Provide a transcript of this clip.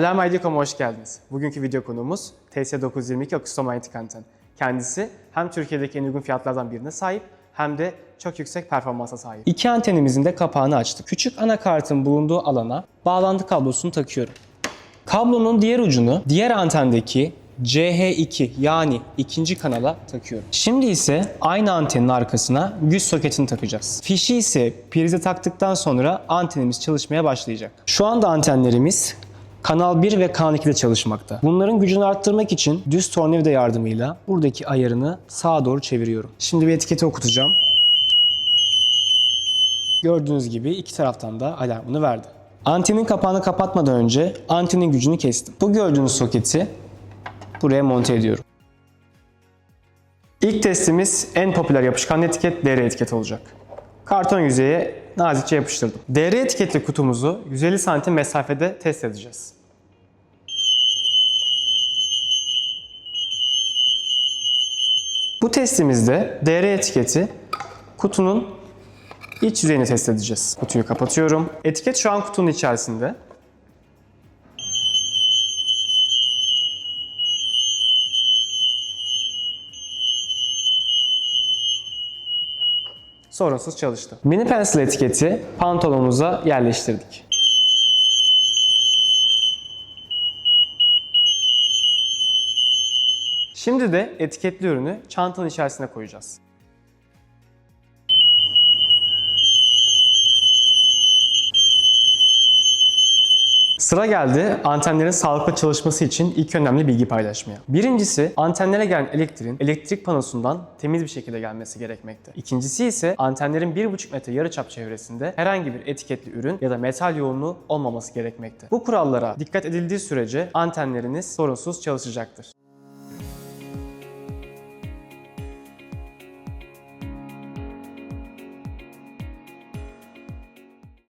Alarm ID.com'a hoş geldiniz. Bugünkü video konuğumuz TS922 Akustom Manyetik Anten. Kendisi hem Türkiye'deki en uygun fiyatlardan birine sahip hem de çok yüksek performansa sahip. İki antenimizin de kapağını açtık. Küçük anakartın bulunduğu alana bağlantı kablosunu takıyorum. Kablonun diğer ucunu diğer antendeki CH2 yani ikinci kanala takıyorum. Şimdi ise aynı antenin arkasına güç soketini takacağız. Fişi ise prize taktıktan sonra antenimiz çalışmaya başlayacak. Şu anda antenlerimiz Kanal 1 ve Kanal 2'de çalışmakta. Bunların gücünü arttırmak için düz tornavida yardımıyla buradaki ayarını sağa doğru çeviriyorum. Şimdi bir etiketi okutacağım. Gördüğünüz gibi iki taraftan da alarmını verdi. Antenin kapağını kapatmadan önce antenin gücünü kestim. Bu gördüğünüz soketi buraya monte ediyorum. İlk testimiz en popüler yapışkan etiket DR etiket olacak. Karton yüzeye nazikçe yapıştırdım. DR etiketli kutumuzu 150 santim mesafede test edeceğiz. Bu testimizde DR etiketi kutunun iç yüzeyini test edeceğiz. Kutuyu kapatıyorum. Etiket şu an kutunun içerisinde. Sorunsuz çalıştı. Mini pencil etiketi pantolonumuza yerleştirdik. Şimdi de etiketli ürünü çantanın içerisine koyacağız. Sıra geldi antenlerin sağlıklı çalışması için ilk önemli bilgi paylaşmaya. Birincisi antenlere gelen elektriğin elektrik panosundan temiz bir şekilde gelmesi gerekmekte. İkincisi ise antenlerin 1,5 metre yarıçap çevresinde herhangi bir etiketli ürün ya da metal yoğunluğu olmaması gerekmekte. Bu kurallara dikkat edildiği sürece antenleriniz sorunsuz çalışacaktır.